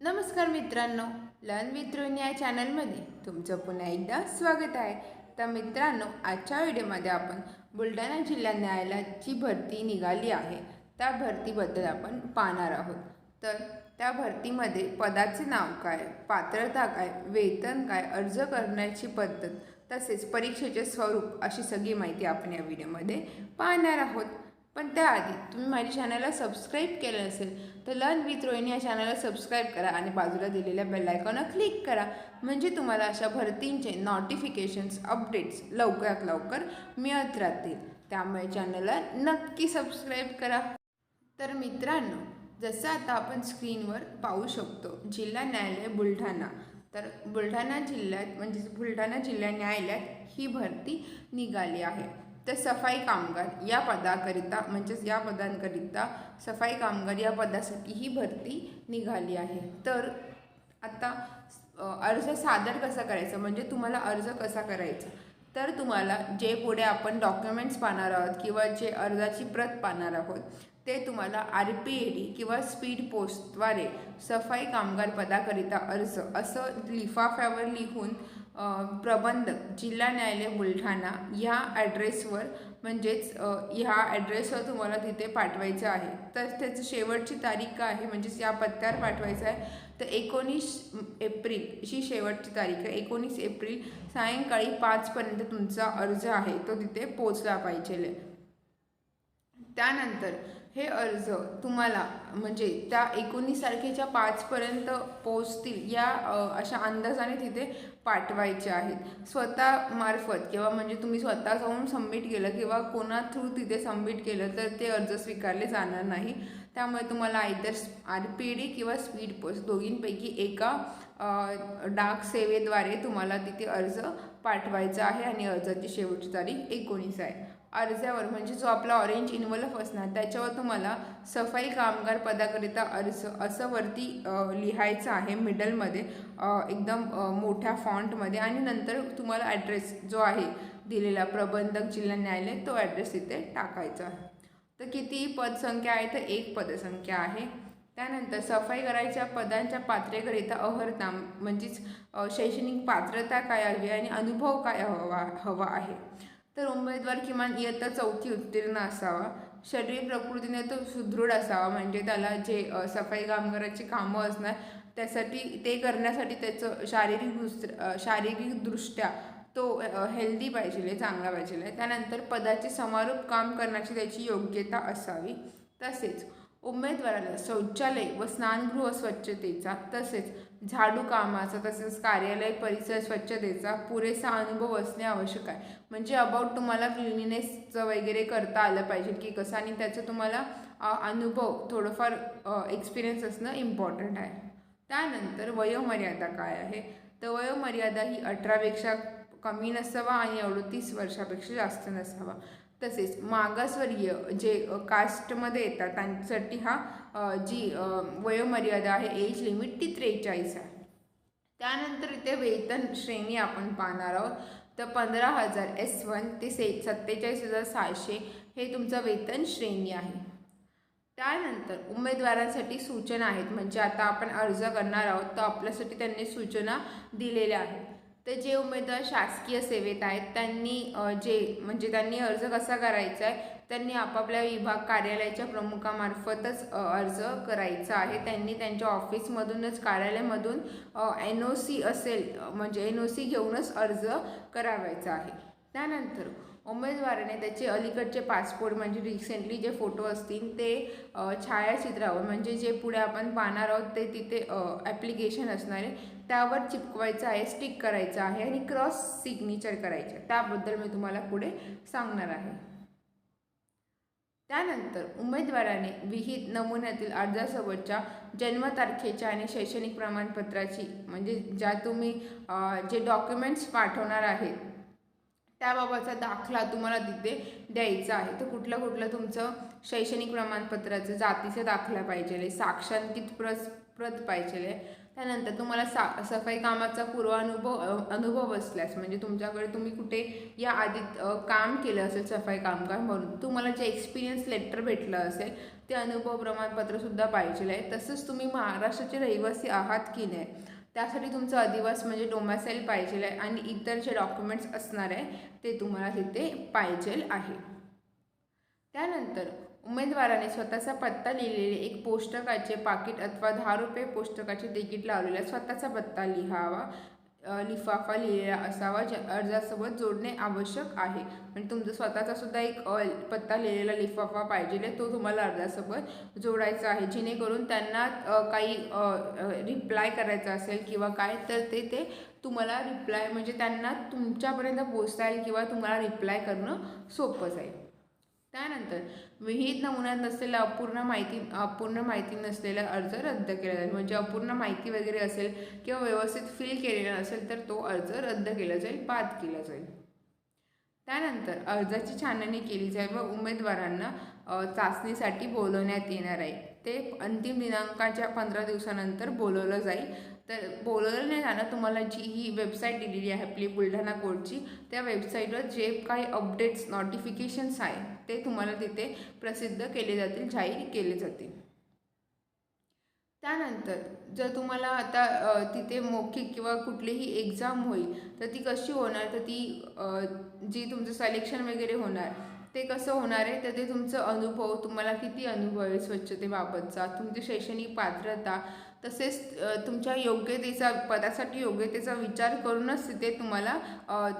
नमस्कार मित्रांनो learn with Rohini या चॅनलमध्ये तुमचं पुन्हा एकदा स्वागत आहे. तर मित्रांनो आजच्या व्हिडिओमध्ये आपण बुलढाणा जिल्हा न्यायालयाची भरती निघाली आहे. त्या भरतीबद्दल आपण पाहणार आहोत. तर त्या भरतीमध्ये पदाचे नाव काय पात्रता काय वेतन काय अर्ज करण्याची पद्धत तसेच परीक्षेचे स्वरूप अशी सगळी माहिती आपण या व्हिडिओमध्ये पाहणार आहोत. पण त्याआधी तुम्ही माझ्या चॅनलला सबस्क्राईब केलं नसेल तर लर्न विथ रोहिणी या चॅनलला सबस्क्राईब करा आणि बाजूला दिलेल्या बेल आयकॉनवर क्लिक करा. म्हणजे तुम्हाला अशा भरतींचे नोटिफिकेशन्स अपडेट्स लवकरात लवकर मिळत राहतील. त्यामुळे चॅनलला नक्की सबस्क्राईब करा. तर मित्रांनो जसं आता आपण स्क्रीनवर पाहू शकतो जिल्हा न्यायालय बुलढाणा. तर बुलढाणा जिल्ह्यात म्हणजेच बुलढाणा जिल्हा न्यायालयात ही भरती निघाली आहे. तर सफाई कामगार या पदाकरिता म्हणजेच या पदांकरिता सफाई कामगार या पदासाठी ही भरती निघाली आहे. तर आता अर्ज सादर कसा करायचा? म्हणजे तुम्हाला अर्ज कसा करायचा? तर तुम्हाला जे पुढे आपण डॉक्युमेंट्स पाहणार आहोत किंवा जे अर्जाची प्रत पाहणार आहोत ते तुम्हाला आर पी ए डी किंवा स्पीड पोस्टद्वारे सफाई कामगार पदाकरिता अर्ज असं लिफाफ्यावर लिहून प्रबंधक जिल्हा न्यायालय बुलढाणा ह्या ॲड्रेसवर म्हणजेच ह्या ॲड्रेसवर तुम्हाला तिथे पाठवायचं आहे. तर त्याचं शेवटची तारीख काय आहे? म्हणजेच या पत्त्यावर पाठवायचं आहे. तर एकोणीस एप्रिल ही शेवटची तारीख आहे. एकोणीस एप्रिल सायंकाळी पाचपर्यंत तुमचा अर्ज आहे. तो तिथे पोचला पाहिजे. त्यानंतर हे अर्ज तुम्हाला म्हणजे त्या एकोणीस तारखेच्या पाचपर्यंत पोचतील या अशा अंदाजाने तिथे पाठवायचे आहेत. स्वतःमार्फत किंवा म्हणजे तुम्ही स्वतः जाऊन सबमिट केलं किंवा कोणा थ्रू तिथे सबमिट केलं तर ते अर्ज स्वीकारले जाणार नाही. त्यामुळे तुम्हाला आयदर आर पी डी किंवा स्पीड पोस्ट दोघींपैकी एका डाक सेवेद्वारे तुम्हाला तिथे अर्ज पाठवायचा आहे आणि अर्जाची शेवटची तारीख एकोणीस आहे. अर्जावर म्हणजे जो आपला ऑरेंज इन्वल्फ असणार त्याच्यावर तुम्हाला सफाई कामगार पदाकरिता अर्ज असं वरती लिहायचं आहे मिडलमध्ये एकदम मोठ्या फॉन्टमध्ये आणि नंतर तुम्हाला ॲड्रेस जो आहे दिलेला प्रबंधक जिल्हा न्यायालय तो ॲड्रेस तिथे टाकायचा आहे. तर किती पदसंख्या आहे तर एक पदसंख्या आहे. त्यानंतर सफाई करायच्या पदांच्या पात्रेकरिता अहर्नाम म्हणजेच शैक्षणिक पात्रता काय हवी आणि अनुभव काय हवा हवा आहे. तर उमेदवार किमान इयत्ता चौथी उत्तीर्ण असावा. शरीर प्रकृतीने तो सुदृढ असावा म्हणजे त्याला जे सफाई कामगाराची कामं असणार त्यासाठी ते करण्यासाठी त्याचं शारीरिक दृष्ट शारीरिकदृष्ट्या तो हेल्दी पाहिजे चांगला पाहिजे. त्यानंतर पदाचे समारोप काम करण्याची त्याची योग्यता असावी. तसेच उमेदवाराला शौचालय व स्नानगृह स्वच्छतेचा तसेच झाडू कामाचा तसेच कार्यालय परिसर स्वच्छतेचा पुरेसा अनुभव असणे आवश्यक आहे. म्हणजे अबाउट तुम्हाला क्लिनिनेसचं वगैरे करता आलं पाहिजे की कसं आणि त्याचं तुम्हाला अनुभव थोडंफार एक्सपिरियन्स असणं इम्पॉर्टंट आहे. त्यानंतर वयोमर्यादा काय आहे? तर वयोमर्यादा ही अठरापेक्षा कमी नसावा आणि अडतीस वर्षापेक्षा जास्त नसावा. तसेच मागासवर्गीय जे कास्टमध्ये येतात त्यांच्यासाठी हा जी वयोमर्यादा आहे एज लिमिट ती त्रेचाळीस आहे. त्यानंतर इथे वेतन श्रेणी आपण पाहणार आहोत. तर पंधरा हजार एस वन ते से सत्तेचाळीस हजार सहाशे हे तुमचं वेतन श्रेणी आहे. त्यानंतर उमेदवारांसाठी सूचना आहेत. म्हणजे आता आपण अर्ज करणार आहोत तर आपल्यासाठी त्यांनी सूचना दिलेल्या आहेत. तर जे उमेदवार शासकीय सेवेत आहेत त्यांनी जे म्हणजे त्यांनी अर्ज कसा करायचा आहे त्यांनी आपापल्या विभाग कार्यालयाच्या प्रमुखामार्फतच अर्ज करायचा आहे. त्यांनी त्यांच्या ऑफिसमधूनच कार्यालयामधून एन ओ सी असेल म्हणजे एन ओ सी घेऊनच अर्ज करावायचा आहे. त्यानंतर उमेदवाराने त्याचे अलीकडचे पासपोर्ट म्हणजे रिसेंटली जे फोटो असतील ते छायाचित्रावर म्हणजे जे पुढे आपण पाहणार आहोत ते तिथे ॲप्लिकेशन असणार आहे त्यावर चिपकवायचं आहे स्टिक करायचं आहे आणि क्रॉस सिग्नेचर करायचं आहे. त्याबद्दल मी तुम्हाला पुढे सांगणार आहे त्यानंतर उमेदवाराने विहित नमुन्यातील अर्जासोबतच्या जन्मतारखेच्या आणि शैक्षणिक प्रमाणपत्राची म्हणजे ज्या तुम्ही जे डॉक्युमेंट्स पाठवणार आहेत त्याबाबतचा दाखला तुम्हाला तिथे द्यायचा आहे. तर कुठलं कुठलं तुमचं शैक्षणिक प्रमाणपत्राचं जातीचा दाखला पाहिजे साक्षांकित प्रत प्रत पाहिजे त्यानंतर तुम्हाला सा सफाई कामाचा पूर्वानुभव अनुभव असल्यास म्हणजे तुमच्याकडे तुम्ही कुठे या आधी काम केलं असेल सफाई कामगार म्हणून तुम्हाला जे एक्सपिरियन्स लेटर भेटलं असेल ते अनुभव प्रमाणपत्रसुद्धा पाहिजे आहे. तसंच तुम्ही महाराष्ट्राचे रहिवासी आहात की नाही? त्यासाठी तुमचं अधिवास म्हणजे डोमॅसाईल पाहिजे आहे आणि इतर जे डॉक्युमेंट्स असणार आहे ते तुम्हाला तिथे पाहिजे आहे. त्यानंतर उमेदवाराने स्वतःचा पत्ता लिहिलेले एक पोस्टकाचे पाकिट अथवा दहा रुपये पोस्टकाचे तिकीट लावलेला स्वतःचा पत्ता लिहावा. लिफाफा लिहिलेला असावा ज्या अर्जासोबत जोडणे आवश्यक आहे. म्हणजे तुमचा स्वतःचा सुद्धा एक पत्ता लिहिलेला लिफाफा पाहिजे तो तुम्हाला अर्जासोबत जोडायचा आहे. जेणेकरून त्यांना काही रिप्लाय करायचा असेल किंवा काय तर ते ते तुम्हाला रिप्लाय म्हणजे त्यांना तुमच्यापर्यंत पोचता येईल किंवा तुम्हाला रिप्लाय करणं सोपं जाईल. त्यानंतर विहित नमुन्यात नसलेला अपूर्ण माहिती अपूर्ण माहिती नसलेला अर्ज रद्द केला जाईल. म्हणजे अपूर्ण माहिती वगैरे असेल किंवा व्यवस्थित फिल केलेला असेल तर तो अर्ज रद्द केला जाईल बाद केला जाईल. त्यानंतर अर्जाची छाननी केली जाईल व उमेदवारांना चाचणीसाठी बोलवण्यात येणार आहे. ते अंतिम दिनांकाच्या पंधरा दिवसानंतर बोलवलं जाईल. तर बोलवलं नाही जाणं तुम्हाला जी ही वेबसाईट दिलेली आहे आपली बुलढाणा कोर्टची त्या वेबसाईटवर जे काही अपडेट्स नोटिफिकेशन्स आहे ते तुम्हाला तिथे प्रसिद्ध केले जातील जाहीर केले जातील. त्यानंतर जर तुम्हाला आता तिथे मौखिक किंवा कुठलीही एक्झाम होईल तर ती कशी होणार? तर ती जी तुमचं सिलेक्शन वगैरे होणार ते कसं होणार आहे? तर ते तुमचं अनुभव तुम्हाला किती अनुभव आहे स्वच्छतेबाबतचा? तुमची शैक्षणिक पात्रता तसेच तुमच्या योग्यतेचा पदासाठी योग्यतेचा विचार करूनच तिथे तुम्हाला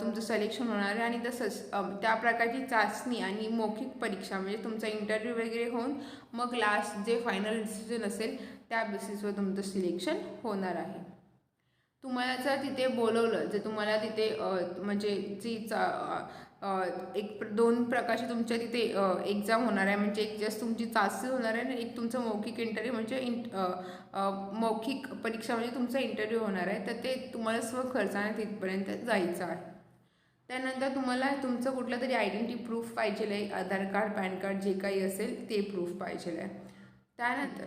तुमचं सिलेक्शन होणार आहे. आणि तसंच त्या प्रकारची चाचणी आणि मौखिक परीक्षा म्हणजे तुमचा इंटरव्ह्यू वगैरे होऊन मग लास्ट जे फायनल डिसिजन असेल त्या बेसिसवर तुमचं सिलेक्शन होणार आहे. तुम्हाला जर तिथे बोलवलं जर तुम्हाला तिथे म्हणजे जी चा एक दोन प्रकारचे तुमच्या तिथे एक्झाम होणार आहे म्हणजे एक जस्ट तुमची चाचणी होणार आहे आणि एक तुमचं मौखिक इंटरव्ह्यू म्हणजे इंट मौखिक परीक्षा म्हणजे तुमचा इंटरव्ह्यू होणार आहे तर ते तुम्हाला स्व खर्चाने तिथपर्यंत जायचं आहे. त्यानंतर तुम्हाला तुमचं कुठलं तरी आयडेंटिटी प्रूफ पाहिजे आहे आधार कार्ड पॅन कार्ड जे काही असेल ते प्रूफ पाहिजे आहे. त्यानंतर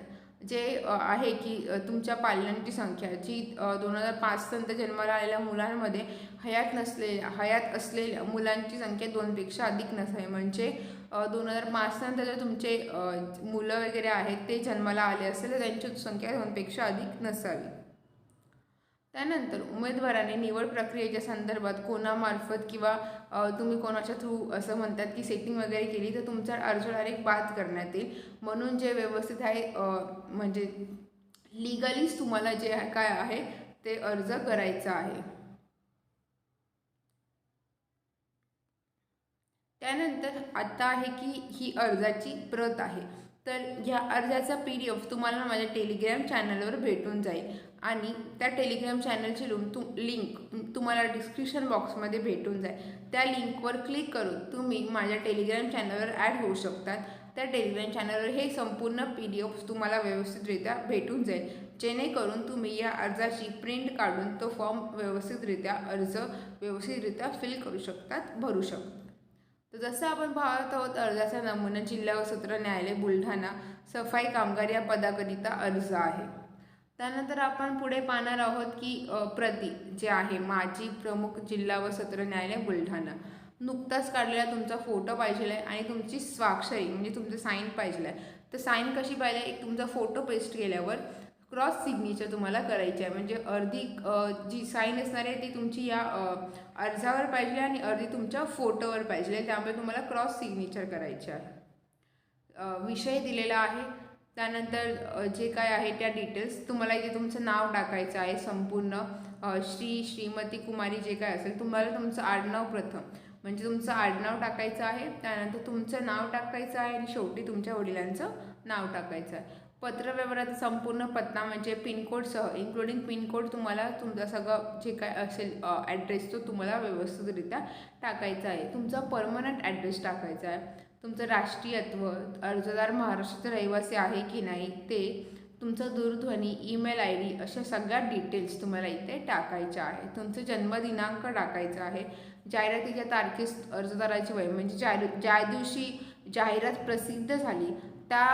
जे आहे की तुमच्या पाल्यांची संख्या जी दोन हजार पाच नंतर जन्माला आलेल्या मुलांमध्ये हयात नसले हयात असलेल्या मुलांची संख्या दोनपेक्षा अधिक नसावी. म्हणजे दोन हजार पाच नंतर जर तुमचे मुलं वगैरे आहेत ते जन्माला आले असेल तर त्यांची संख्या दोनपेक्षा अधिक नसावी. त्यानंतर उमेदवाराने निवड प्रक्रियेच्या संदर्भात कोणामार्फत किंवा तुम्ही कोणाच्या थ्रू असं म्हणतात की सेटिंग वगैरे केली तर तुमचा अर्ज डायरेक्ट बाद करण्यात येईल. म्हणून जे व्यवस्थित आहे म्हणजे लिगलीच तुम्हाला जे काय आहे ते अर्ज करायचा आहे. त्यानंतर आता आहे की ही अर्जाची प्रत आहे. तर ह्या अर्जाचा पी डी एफ तुम्हाला माझ्या टेलिग्राम चॅनलवर भेटून जाईल. आणि त्या टेलिग्राम चॅनलची लिंक तु लिंक तुम्हाला डिस्क्रिप्शन बॉक्समध्ये भेटून जाईल. त्या लिंकवर क्लिक करून तुम्ही माझ्या टेलिग्राम चॅनलवर ॲड होऊ शकतात. त्या टेलिग्राम चॅनलवर हे संपूर्ण पी डी एफ तुम्हाला व्यवस्थितरित्या भेटून जाईल. जेणेकरून तुम्ही या अर्जाची प्रिंट काढून तो फॉर्म व्यवस्थितरित्या अर्ज व्यवस्थितरित्या फिल करू शकतात भरू शकता तर जसं आपण पाहत आहोत अर्जाचा नमुना जिल्हा व सत्र न्यायालय बुलढाणा सफाई कामगार या पदाकरिता अर्ज आहे. त्यानंतर आपण पुढे पाहणार आहोत की प्रति जे आहे माजी प्रमुख जिल्हा व सत्र न्यायालय बुलढाणा. नुकताच काढलेला तुमचा फोटो पाहिजे आहे आणि तुमची स्वाक्षरी म्हणजे तुमचं साईन पाहिजे आहे तर साईन कशी पाहिजे एक तुमचा फोटो पेस्ट केल्यावर क्रॉस सिग्नेचर तुम्हाला करायची आहे. म्हणजे अर्धी जी साईन असणार आहे ती तुमची या अर्जावर पाहिजे आणि अर्धी तुमच्या फोटोवर पाहिजे. त्यामुळे तुम्हाला क्रॉस सिग्नेचर करायचे आहे. विषय दिलेला आहे. त्यानंतर जे काय आहे त्या डिटेल्स तुम्हाला इथे तुमचं नाव टाकायचं आहे संपूर्ण. श्री श्रीमती कुमारी जे काय असेल तुम्हाला तुमचं आडनाव प्रथम. म्हणजे तुमचं आडनाव टाकायचं आहे. त्यानंतर तुमचं नाव टाकायचं आहे आणि शेवटी तुमच्या वडिलांचं नाव टाकायचं आहे. पत्रव्यवहाराचा संपूर्ण पत्ता म्हणजे पिनकोडसह इन्क्लुडिंग पिनकोड तुम्हाला तुमचा सगळं जे काय असेल ॲड्रेस तो तुम्हाला व्यवस्थितरित्या टाकायचा आहे. तुमचा परमनंट ॲड्रेस टाकायचा आहे. तुमचं राष्ट्रीयत्व अर्जदार महाराष्ट्राचे रहिवासी आहे की नाही ते तुमचं दूरध्वनी ईमेल आय डी अशा सगळ्या डिटेल्स तुम्हाला इथे टाकायच्या आहे तुमचं जन्मदिनांक टाकायचा आहे. जाहिरातीच्या तारखेस अर्जदाराची वय म्हणजे ज्या ज्या दिवशी जाहिरात प्रसिद्ध झाली त्या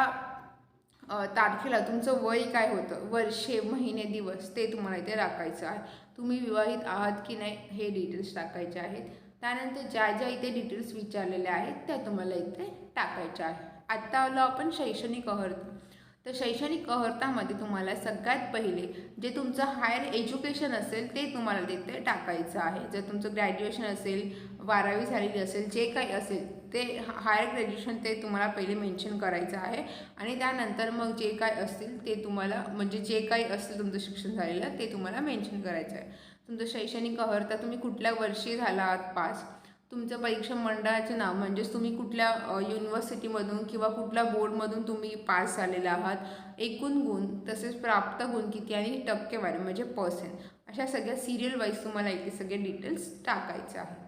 तारखेला तुमचं वय काय होतं? वर्षे महिने दिवस ते तुम्हाला इथे टाकायचं आहे. तुम्ही विवाहित आहात की नाही हे डिटेल्स टाकायचे आहेत. त्यानंतर ज्या ज्या इथे डिटेल्स विचारलेल्या आहेत त्या तुम्हाला इथे टाकायच्या आहेत. आत्ता आलो आपण शैक्षणिक अहर्ता तर शैक्षणिक अहर्तामध्ये तुम्हाला सगळ्यात पहिले जे तुमचं हायर एज्युकेशन असेल ते तुम्हाला तिथे टाकायचं आहे. जर तुमचं ग्रॅज्युएशन असेल बारावी झालेली असेल जे काही असेल ते हायर ग्रॅज्युएशन ते तुम्हाला पहिले मेन्शन करायचं आहे. आणि त्यानंतर मग जे काय असतील ते तुम्हाला म्हणजे जे काही असतील तुमचं शिक्षण झालेलं ते तुम्हाला मेन्शन करायचं आहे. तुमचं शैक्षणिक अहर्ता तुम्ही कुठल्या वर्षी झाला आहात पास? तुमचं परीक्षा मंडळाचे नाव म्हणजेच तुम्ही कुठल्या युनिव्हर्सिटीमधून किंवा कुठल्या बोर्डमधून तुम्ही पास झालेला आहात? एकूण गुण तसेच प्राप्त गुण किती आणि टक्केवारी म्हणजे पर्सेंट अशा सगळ्या सिरियल वाईज तुम्हाला इथे सगळे डिटेल्स टाकायचे आहे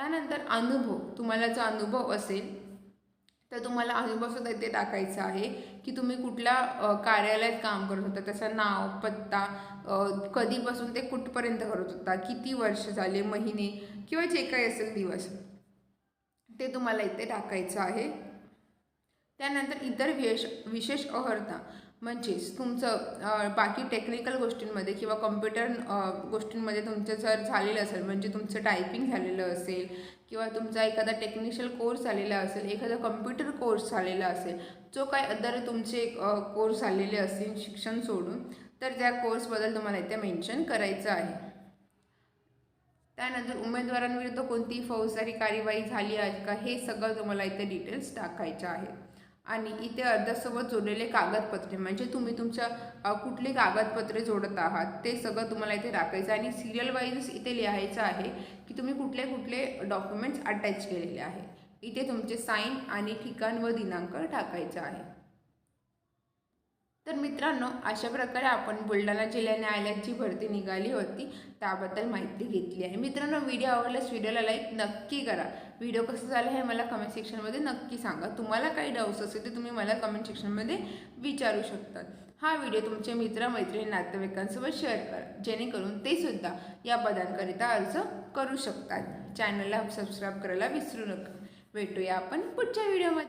त्यानंतर अनुभव तुम्हाला जो अनुभव असेल तर तुम्हाला अनुभवसुद्धा इथे टाकायचा आहे की तुम्ही कुठल्या कार्यालयात काम करत होता त्याचं नाव पत्ता कधीपासून ते कुठपर्यंत करत होता किती वर्ष झाले महिने किंवा जे काही असेल दिवस ते तुम्हाला इथे टाकायचं आहे. त्यानंतर इतर विशेष विशेष अहर्ता. म्हणजेच तुमचं बाकी टेक्निकल गोष्टींमध्ये किंवा कम्प्युटर गोष्टींमध्ये तुमचं जर झालेलं असेल म्हणजे तुमचं टायपिंग झालेलं असेल किंवा तुमचा एखादा टेक्निशियल कोर्स झालेला असेल एखादा कम्प्युटर कोर्स झालेला असेल जो काय अदर तुमचे कोर्स झालेले असतील शिक्षण सोडून तर त्या कोर्सबद्दल तुम्हाला इथे मेन्शन करायचं आहे. त्यानंतर उमेदवारांविरुद्ध कोणतीही फौजदारी कार्यवाही झाली आहे का हे सगळं तुम्हाला इथे डिटेल्स टाकायचे आहे आणि इथे अर्जासोबत जोडलेले कागदपत्रे म्हणजे तुम्ही तुमच्या कुठले कागदपत्रे जोडत आहात ते सगळं तुम्हाला इथे टाकायचं आणि सिरियल वाईज इथे लिहायचं आहे की तुम्ही कुठले कुठले डॉक्युमेंट्स अटॅच केलेले आहे. इथे तुमचे साईन आणि ठिकाण व दिनांक टाकायचा आहे. तर मित्रांनो अशा प्रकारे आपण बुलढाणा जिल्हा न्यायालयाची भरती निघाली होती त्याबद्दल माहिती घेतली आहे. मित्रांनो व्हिडिओ आवडल्यास व्हिडिओला लाईक नक्की करा. व्हिडिओ कसं झाला हे मला कमेंट सेक्शनमध्ये नक्की सांगा. तुम्हाला काही डाऊट्स असेल ते तुम्ही मला कमेंट सेक्शनमध्ये विचारू शकतात हा व्हिडिओ तुमचे मित्र मैत्रिणी नातेवाईकांसोबत शेअर करा. जेणेकरून ते सुद्धा या पदांकरिता अर्ज करू शकतात. चॅनलला सबस्क्राईब करायला विसरू नका. भेटूया आपण पुढच्या व्हिडिओमध्ये